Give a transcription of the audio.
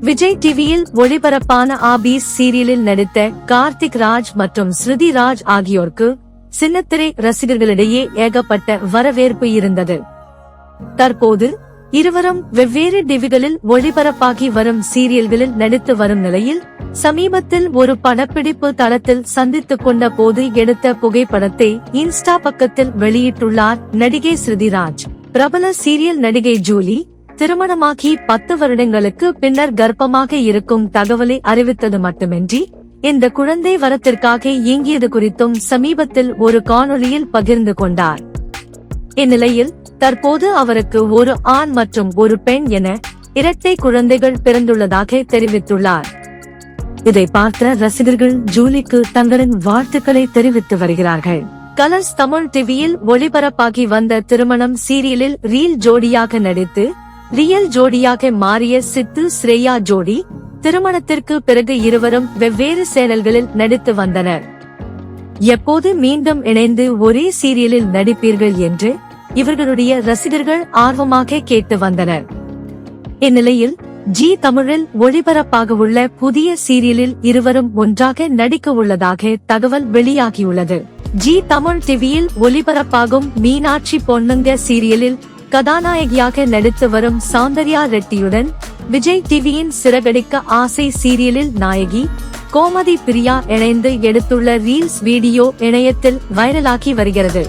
விஜய் டிவியில் ஒளிபரப்பான ஆபீஸ் சீரியலில் நடித்த கார்த்திக் ராஜ் மற்றும் ஸ்ருதி ராஜ் ஆகியோருக்கு சின்னத்திரை ரசிகர்களிடையே ஏகப்பட்ட வரவேற்பு இருந்தது. தற்போது இருவரும் வெவ்வேறு டிவிகளில் ஒளிபரப்பாகி வரும் சீரியல்களில் நடித்து வரும் நிலையில் சமீபத்தில் ஒரு படப்பிடிப்பு தளத்தில் சந்தித்துக் கொண்ட போது எடுத்த புகைப்படத்தை இன்ஸ்டா பக்கத்தில் வெளியிட்டுள்ளார் நடிகை ஸ்ருதிராஜ் பிரபல சீரியல் நடிகை ஜூலி திருமணமாகி பத்து வருடங்களுக்கு பின்னர் கர்ப்பமாக இருக்கும் தகவலை அறிவித்தது மட்டுமின்றி இந்த குழந்தை வரத்திற்காக இயங்கியது குறித்தும் சமீபத்தில் ஒரு காணொளியில் பகிர்ந்து கொண்டார். இந்நிலையில் தற்போது அவருக்கு ஒரு ஆண் மற்றும் ஒரு பெண் என இரட்டை குழந்தைகள் பிறந்துள்ளதாக தெரிவித்துள்ளார். இதை பார்த்த ரசிகர்கள் ஜூலிக்கு தங்களின் வாழ்த்துக்களை தெரிவித்து வருகிறார்கள். கலர்ஸ் தமிழ் டிவியில் ஒளிபரப்பாகி வந்த திருமணம் சீரியலில் ரீல் ஜோடியாக நடித்து ரியல் ஜோடியாக மாறிய சித்து ஸ்ரேயா ஜோடி திருமணத்திற்கு பிறகு இருவரும் வெவ்வேறு சேனல்களில் நடித்து வந்தனர். எப்போது மீண்டும் இணைந்து ஒரே சீரியலில் நடிப்பீர்கள் என்று இவர்களுடைய ரசிகர்கள் ஆர்வமாக கேட்டு வந்தனர். இந்நிலையில் ஜி தமிழில் ஒளிபரப்பாக உள்ள புதிய சீரியலில் இருவரும் ஒன்றாக நடிக்க உள்ளதாக தகவல் வெளியாகியுள்ளது. ஜி தமிழ் டிவியில் ஒளிபரப்பாகும் மீனாட்சி பொன்னுங்க சீரியலில் கதாநாயகியாக நடித்து வரும் சௌந்தர்யா ரெட்டியுடன் விஜய் டிவியின் சிறகடிக்க ஆசை சீரியலில் நாயகி கோமதி பிரியா இணைந்து எடுத்துள்ள ரீல்ஸ் வீடியோ இணையத்தில் வைரலாகி வருகிறது.